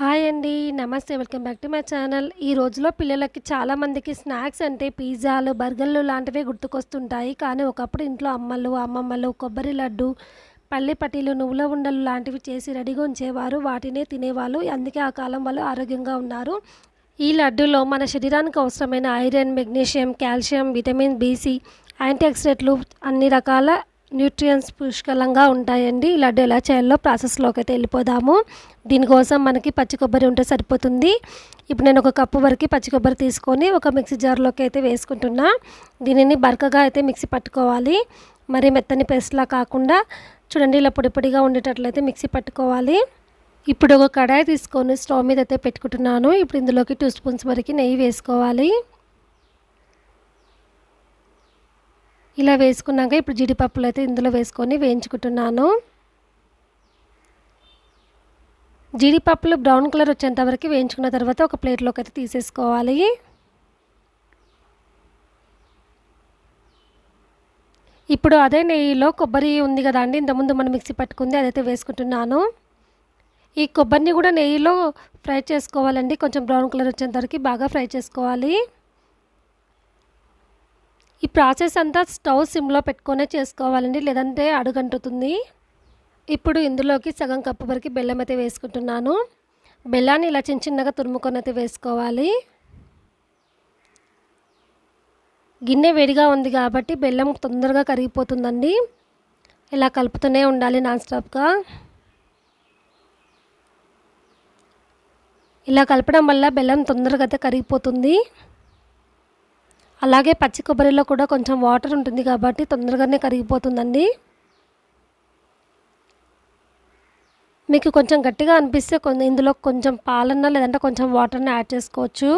Hi అండి. నమస్తే. Welcome back to my channel. ఈ రోజులో పిల్లలకి చాలామందికి స్నాక్స్ అంటే పిజ్జాలు బర్గర్లు లాంటివే గుర్తుకొస్తుంటాయి. కానీ ఒకప్పుడు ఇంట్లో అమ్మలు అమ్మమ్మలు కొబ్బరి లడ్డు పల్లి పట్టీలు నువ్వుల ఉండలు లాంటివి చేసి రెడీగా ఉంచేవారు. వాటినే తినేవాళ్ళు. అందుకే ఆ కాలం వాళ్ళు ఆరోగ్యంగా ఉన్నారు. ఈ లడ్డూలో మన శరీరానికి అవసరమైన iron magnesium calcium vitamin B C యాంటీఆక్సిడెంట్లు అన్ని రకాల న్యూట్రియన్స్ పుష్కలంగా ఉంటాయండి. లడ్డు ఎలా చేయాలో ప్రాసెస్లోకి అయితే వెళ్ళిపోదాము. దీనికోసం మనకి పచ్చి కొబ్బరి ఉంటే సరిపోతుంది. ఇప్పుడు నేను ఒక కప్పు వరకు పచ్చి కొబ్బరి తీసుకొని ఒక మిక్సీ జార్లోకి అయితే వేసుకుంటున్నా. దీనిని బరకగా అయితే మిక్సీ పట్టుకోవాలి. మరి మెత్తని పేస్ట్లా కాకుండా చూడండి ఇలా పొడి పొడిగా ఉండేటట్లయితే మిక్సీ పట్టుకోవాలి. ఇప్పుడు ఒక కడాయి తీసుకొని స్టవ్ మీద అయితే పెట్టుకుంటున్నాను. ఇప్పుడు ఇందులోకి టూ స్పూన్స్ వరకు నెయ్యి వేసుకోవాలి. ఇలా వేసుకున్నాక ఇప్పుడు జీడిపప్పులు అయితే ఇందులో వేసుకొని వేయించుకుంటున్నాను. జీడిపప్పులు బ్రౌన్ కలర్ వచ్చేంత వరకు వేయించుకున్న తర్వాత ఒక ప్లేట్లోకి అయితే తీసేసుకోవాలి. ఇప్పుడు అదే నెయ్యిలో కొబ్బరి ఉంది కదా అండి ఇంతకుముందు మనం మిక్సీ పట్టుకుంది అదైతే వేసుకుంటున్నాను. ఈ కొబ్బరిని కూడా నెయ్యిలో ఫ్రై చేసుకోవాలండి కొంచెం బ్రౌన్ కలర్ వచ్చేంత వరకు బాగా ఫ్రై చేసుకోవాలి. ఈ ప్రాసెస్ అంతా స్టవ్ సిమ్లో పెట్టుకొనే చేసుకోవాలండి లేదంటే అడుగంటుతుంది. ఇప్పుడు ఇందులోకి సగం కప్పు వరకు బెల్లం అయితే వేసుకుంటున్నాను. బెల్లాన్ని ఇలా చిన్న చిన్నగా తురుముకొని అయితే వేసుకోవాలి. గిన్నె వేడిగా ఉంది కాబట్టి బెల్లం తొందరగా కరిగిపోతుందండి. ఇలా కలుపుతూనే ఉండాలి నాన్ స్టాప్గా ఇలా కలపడం వల్ల బెల్లం తొందరగా అయితే కరిగిపోతుంది. అలాగే పచ్చి కొబ్బరిలో కూడా కొంచెం వాటర్ ఉంటుంది కాబట్టి తొందరగానే కరిగిపోతుందండి. మీకు కొంచెం గట్టిగా అనిపిస్తే కొంచెం ఇందులో కొంచెం పాలన్న లేదంటే కొంచెం వాటర్ని యాడ్ చేసుకోవచ్చు.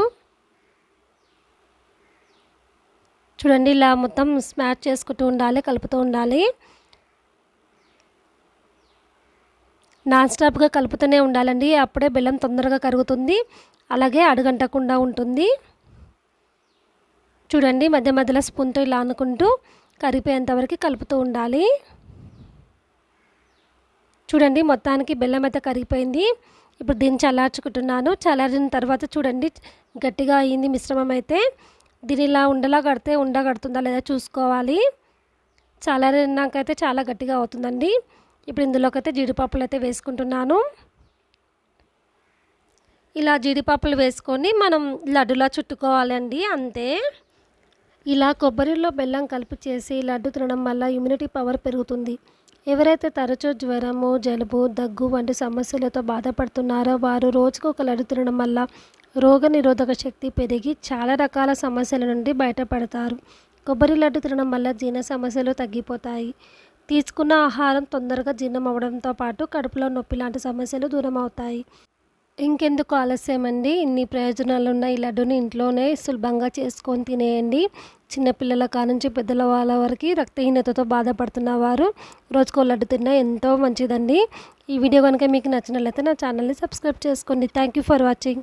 చూడండి ఇలా మొత్తం స్మాష్ చేసుకుంటూ ఉండాలి కలుపుతూ ఉండాలి. నాన్ స్టాప్గా కలుపుతూనే ఉండాలండి అప్పుడే బెల్లం తొందరగా కరుగుతుంది అలాగే అడుగంటకుండా ఉంటుంది. చూడండి మధ్య మధ్యలో స్పూన్తో ఇలా అనుకుంటూ కరిగిపోయేంతవరకు కలుపుతూ ఉండాలి. చూడండి మొత్తానికి బెల్లం అయితే కరిగిపోయింది. ఇప్పుడు దీన్ని చల్లార్చుకుంటున్నాను. చల్లారిన తర్వాత చూడండి గట్టిగా అయింది మిశ్రమం అయితే. దీని ఇలా ఉండలా కడితే ఉండగడుతుందా లేదా చూసుకోవాలి. చల్లారినాకైతే చాలా గట్టిగా అవుతుందండి. ఇప్పుడు ఇందులోకైతే జీడిపప్పులు అయితే వేసుకుంటున్నాను. ఇలా జీడిపప్పులు వేసుకొని మనం లడ్డులా చుట్టుకోవాలండి అంతే. ఇలా కొబ్బరిలో బెల్లం కలిపి చేసి లడ్డు తినడం వల్ల ఇమ్యూనిటీ పవర్ పెరుగుతుంది. ఎవరైతే తరచూ జ్వరము జలుబు దగ్గు వంటి సమస్యలతో బాధపడుతున్నారో వారు రోజుకు ఒక లడ్డు తినడం వల్ల రోగ నిరోధక శక్తి పెరిగి చాలా రకాల సమస్యల నుండి బయటపడతారు. కొబ్బరి లడ్డు తినడం వల్ల జీర్ణ సమస్యలు తగ్గిపోతాయి. తీసుకున్న ఆహారం తొందరగా జీర్ణం అవడంతో పాటు కడుపులో నొప్పి లాంటి సమస్యలు దూరం అవుతాయి ఇంకెందుకు ఆలస్యం అండి ఇన్ని ప్రయోజనాలు ఉన్న ఈ లడ్డుని ఇంట్లోనే సులభంగా చేసుకొని తినేయండి. చిన్నపిల్లల కానుంచి పెద్దల వాళ్ళ వరకు రక్తహీనతతో బాధపడుతున్న వారు రోజుకో లడ్డు తిన్నా ఎంతో మంచిదండి. ఈ వీడియో కనుక మీకు నచ్చినట్లయితే నా ఛానల్ని సబ్స్క్రైబ్ చేసుకోండి. Thank you for watching